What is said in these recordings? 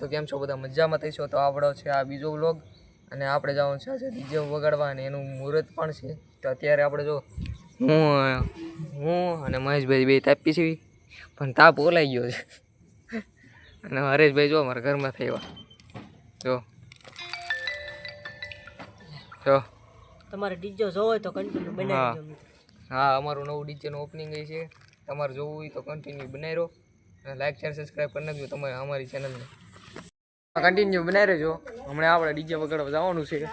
તો કેમ છો? બધા મજામાં? થઈશો તો આપણો છે આ બીજો વ્લોગ. અને આપણે જવાનું છે આજે ડીજે વગાડવા અને એનું મુહૂર્ત પણ છે. તો અત્યારે આપણે જો હું હું અને મહેશભાઈ બે તાપી છે પણ તાપ ઓલાઈ ગયો છે. અને હરેશભાઈ જો મારા ઘરમાં થયા. જો. જો. તમારે ડીજે જોવો હોય તો કન્ટિન્યુ બનાવી હા. અમારું નવું ડીજેનું ઓપનિંગ છે. તમારે જોવું હોય તો કન્ટિન્યુ બનાવી રહો. લાઈક શેર સબસ્ક્રાઈબ કરી નાખજો. તમારે અમારી ચેનલને કન્ટિન્યુ બનાવી રહેજો. હમણાં આપણે ડીજે વગાડવા જવાનું છે.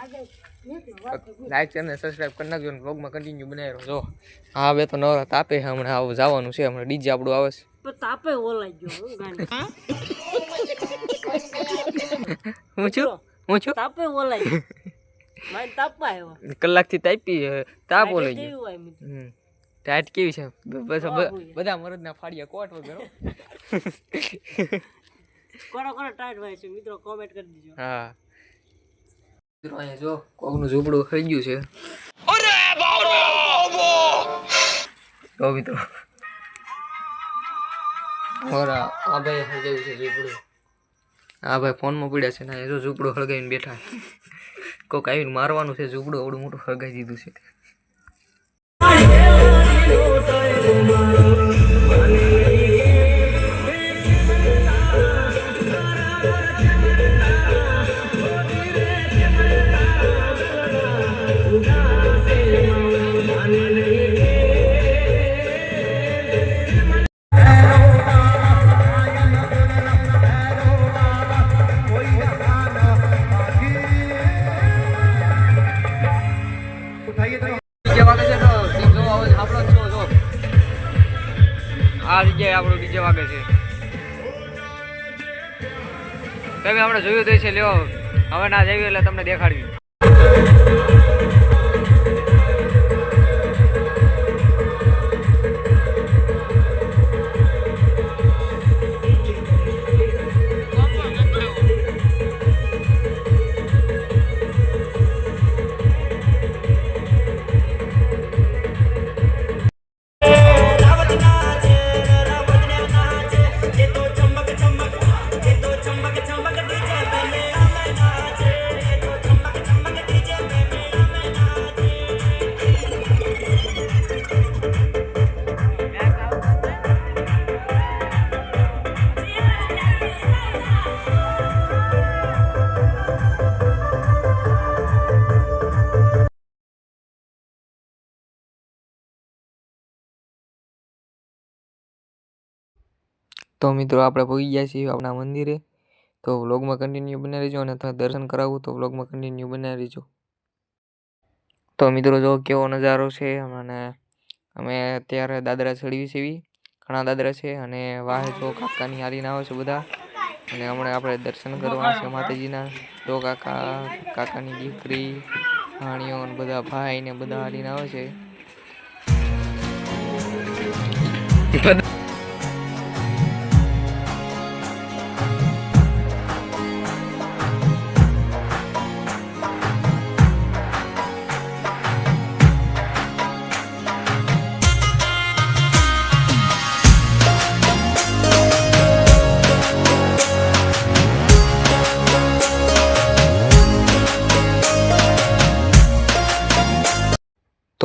લાઈક ચેનલ સબસ્ક્રાઈબ કરી નાખજો બ્લોગમાં કન્ટિન્યુ બનાવી રહો જો હા બે તો નવરા તાપે છે હમણાં આવું જવાનું છે. હમણાં ડીજે આપણું આવે છે. તાપે ઓલાઈ ગયો હું છું? હું છું? તાપે ઓલાઈ મારે તાપવા આવ્યો કલાકથી તાપી તાપ ઓલાઈ ગયો. હમ. ટાઈટ કેવી છે? બધા મરદના ફાડિયા કોટ વગર. કોનો કોનો ટાઈટ હોય છે મિત્રો કોમેન્ટ કરી દીજો. હા. મિત્રો અહીંયા જો કોકનું ઝૂંપડું થઈ ગયું છે. તો મિત્રો. ઓરા આ ભાઈ હળગાવ્યું છે ઝૂંપડું? આ ભાઈ ફોનમાં પડ્યા છે ને એ જો ઝૂંપડું હળગાવીને બેઠા. કોક આવીને મારવાનું છે ઝૂંપડું આવડું મોટું હળગાવી દીધું છે. આપણું ડીજે વાગે છે. તમે આપણે જોયું તો છે લ્યો. હવે ના જઈએ એટલે તમને દેખાડવી. તો મિત્રો આપણે પહોંચી ગયા છીએ આપણા મંદિરે. તો વ્લોગમાં કન્ટિન્યુ બને રહેજો અને તમે દર્શન કરાવવું તો વ્લોગમાં કન્ટિન્યુ બને રહેજો. તો મિત્રો જો કેવો નજારો છે, અને અમે અત્યારે દાદરા ચડવી સેવી ઘણા દાદરા છે અને વાહે જો કાકાની હાલીને આવે છે બધા. અને હમણાં આપણે દર્શન કરવાના છે માતાજીના. જો કાકા, કાકાની દીકરી, ભાણીઓ બધા ભાઈ ને બધા હાલીને આવે છે.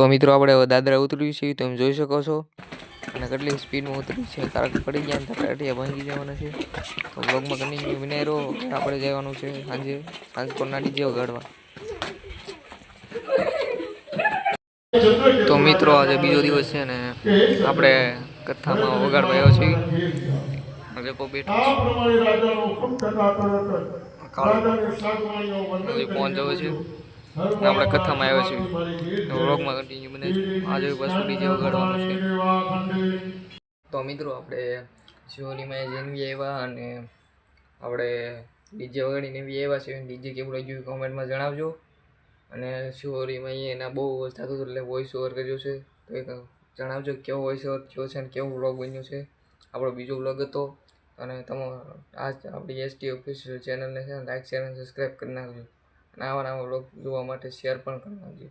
તો મિત્રો આપણે દાદરા ઉતર્યું છે તમે જોઈ શકો છો. અને કેટલી સ્પીડમાં ઉતર્યું છે કારણ કે પડી ગયા ને તો અઠિયા ભાંગી જવાના છે. તો બ્લોગમાં કન્ટિન્યુ વિનેરો આપણે જવાનું છે સાંજે સાંજ કોરના ડીજે વગાડવા તો મિત્રો આજે બીજો દિવસ છે ને આપણે કથામાં વગાડવા આવ્યો હવે કો બેઠો છે. કાળો. પહોંચ જવો છે. અને આપણે કથામાં આવ્યા છીએ. વ્લોગમાં કન્ટિન્યુ બને છે. આજે પાછું ડીજે વગાડવાનું છે. તો મિત્રો આપણે શિવરીમાં જન્મી આવ્યા અને આપણે ડીજે વગાડીને એવી આવ્યા છે ડીજે કેવું લાગ્યું કોમેન્ટમાં જણાવજો. અને શિવરીમાં એના બહુ થતું હતું એટલે વોઇસ ઓવર કર્યો છે. તો એક જણાવજો કેવો વોઇસ ઓવર થયો છે અને કેવો વ્લોગ બન્યો છે. આપણો બીજો વ્લોગ હતો. અને તમે આ આપણી એસટી ઓફિશિયલ ચેનલને છે લાઈક શેર અને સબસ્ક્રાઈબ કરી નાખજો. અને આવા નવા બ્લોગ જોવા માટે શેર પણ કરવા નાખજો.